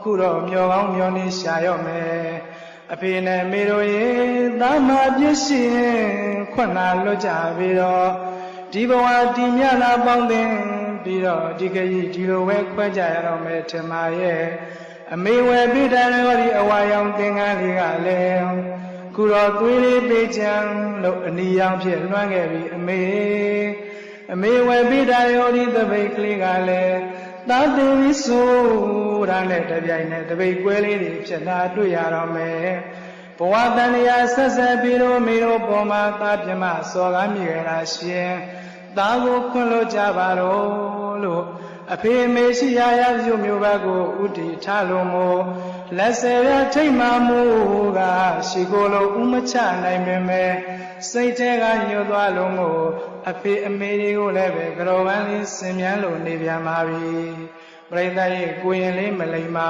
ခုတော့မျောကောင်းမျောနေရှာရော့မယ်အဖေနဲ့မေတို့ရေသားမပြစ်ရှိရင်ခွန်းလာလွတ်ကြပြီတော့ဒီဘဝဒီမြလာပေါင်းတင်ပြီးတော့ဒီကကြီးဒီလိုပဲခွဲကြရတော့မယ်ထင်ပါရဲ့အမေဝယ်ပိတန်ရောဒီအဝါရောင်သင်္ကန်းလေးကလည်းခုတော့သွေးလေးပေးချမ်းလို့အနီရောင်ဖြစ်လွှမ်းခဲ့ပြီအမေ အမေဝယ်ပိတာယောဒီတပိတ်ကလေးကလည်းသာသူပြီးဆိုတာနဲ့တပြိုင်နက်တပိတ်ကွဲလေးတွေဖြစ်လာတွေ့ရတော့မယ်ဘဝတန်ရာဆက်ဆက်ပြီးတော့မေတို့ပေါ်မှာသာပြမစော်ကားမိကြတာရှင်သာကိုခွင့်လို့ကြပါတော့လို့ အဖေအမေရှိရာရပြုမျိုးဘက်ကိုဥတီထားလို့မို့လက်ဆယ်ရထိတ်မှမူကရှိကိုယ်လုံးဥမချနိုင်ပေမဲ့စိတ်ထဲကညှို့သွားလို့မို့အဖေအမေတွေကိုလည်းပဲကြော်ပန်းလေးဆင်မြန်းလို့နေပြန်ပါပြီပြိတ္တရဲ့ကိုရင်လေးမလိမ္မာ